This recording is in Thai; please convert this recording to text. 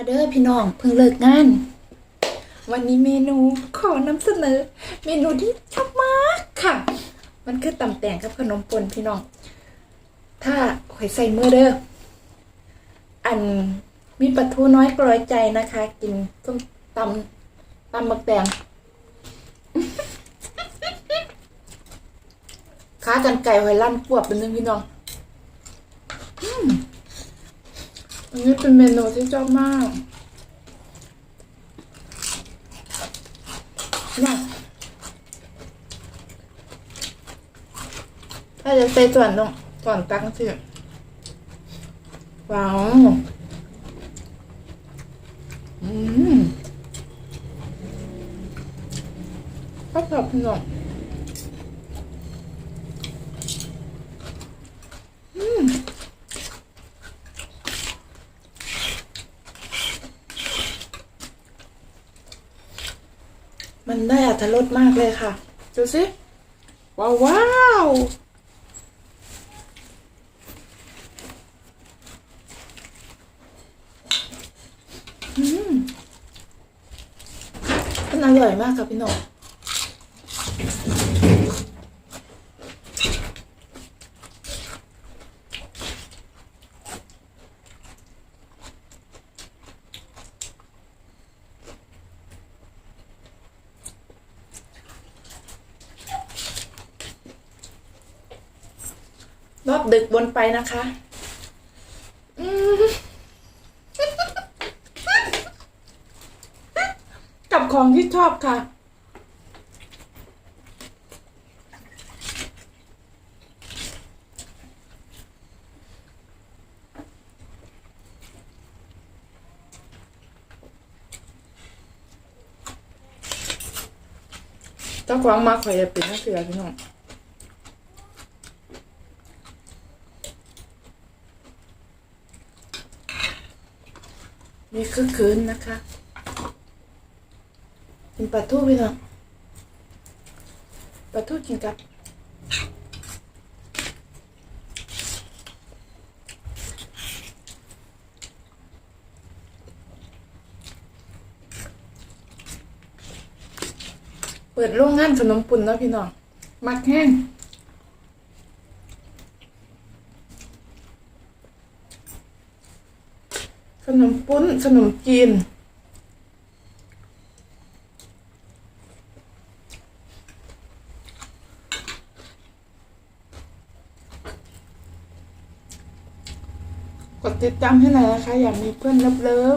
มาเด้อพี่น้องเพิ่งเลิกงาน วันนี้เมนูขอนำเสนอ เมนูที่ชอบมากค่ะ มันคือตำแตงกับขนมปนพี่น้อง ถ้าข่อยใส่มือเด้ออันมีปลาทูน้อยกรอยใจนะคะ กินส้มตำตำมักแตงค้ากันไก่หอยลั่นปวบเป็นหนึงพี่น้องอืม อันนี้เป็นเมนูที่ชอบมากนี่ถ้าจะใส่ส่วนตรงส่วนตังสิว้าว อืมชอบแบบพี่น้องอืม มันได้อัตรสมากเลยค่ะ ดูสิ ว้าวว้าวอืมมันอร่อยมากค่ะพี่หนุ่ง รอบดึกวนไปนะคะกับของที่ชอบค่ะ เจ้าของมาขอยจะเป็นนักเสือพี่น้อง นี่คือคืนนะคะกินปลาทูพี่น้องปลาทูกินกับเปิดโรงงานขนมปุ่นแล้วพี่น้อง มักแห้ง ขนมปุ้นขนมจีน กดติดตามให้หน่อยนะคะ อยากมีเพื่อนเลิฟ